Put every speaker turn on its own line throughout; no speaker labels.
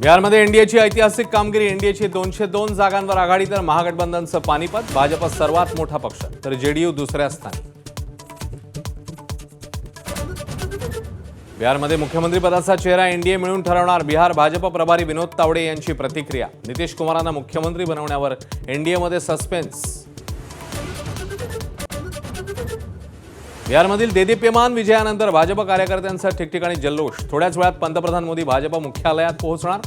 बिहारमध्ये एनडीएची ऐतिहासिक कामगिरी एनडीएची दोनशे दोन जागांवर आघाडी तर महागठबंधनचं पानिपत भाजप सर्वात मोठा पक्ष तर जेडीयू दुसऱ्या स्थानी. बिहारमध्ये मुख्यमंत्रीपदाचा चेहरा एनडीए मिळून ठरवणार बिहार भाजप प्रभारी विनोद तावडे यांची प्रतिक्रिया. नितीश कुमारांना मुख्यमंत्री बनवण्यावर एनडीएमध्ये सस्पेन्स. बिहारमधील देदीप्यमान विजयानंतर भाजप कार्यकर्त्यांचा ठिकठिकाणी जल्लोष. थोड्याच वेळात पंतप्रधान मोदी भाजप मुख्यालयात पोहोचणार.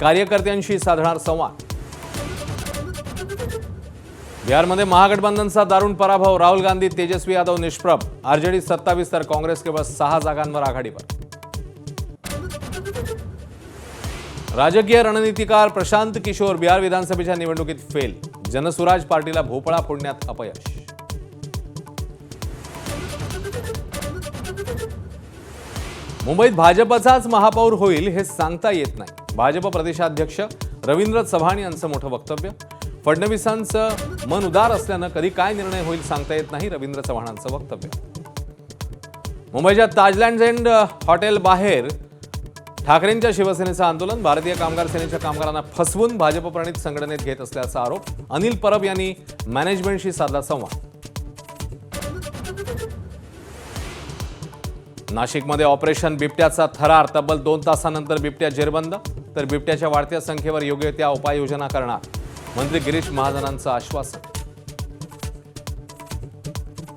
कार्यकर्त्यांशी साधणार संवाद. बिहारमध्ये महागठबंधनचा दारुण पराभव. राहुल गांधी तेजस्वी यादव निष्प्रभ. आरजेडी सत्तावीस तर काँग्रेस केवळ सहा जागांवर आघाडीवर. राजकीय रणनीतिकार प्रशांत किशोर बिहार विधानसभेच्या निवडणुकीत फेल. जनसुराज पार्टीला भोपळा फोडण्यात अपयश. मुंबईत भाजपचाच महापौर होईल हे सांगता येत नाही. भाजप प्रदेशाध्यक्ष रवींद्र चव्हाण यांचं मोठं वक्तव्य. फडणवीसांचं मन उदार असल्यानं कधी काय निर्णय होईल सांगता येत नाही रवींद्र चव्हाणांचं वक्तव्य. मुंबईच्या ताजलँड एंड हॉटेल बाहेर ठाकरेंच्या शिवसेनेचं आंदोलन. भारतीय कामगार सेनेच्या कामगारांना फसवून भाजप प्रणित संघटनेत घेत असल्याचा आरोप. अनिल परब यांनी मॅनेजमेंटशी साधला संवाद. नाशिकमध्ये ऑपरेशन बिबट्याचा थरार तब्बल दोन तासानंतर बिबट्या जेरबंद तर बिबट्याच्या वाढत्या संख्येवर योग्य त्या उपाययोजना करणार. मंत्री गिरीश महाजनांचं आश्वासन.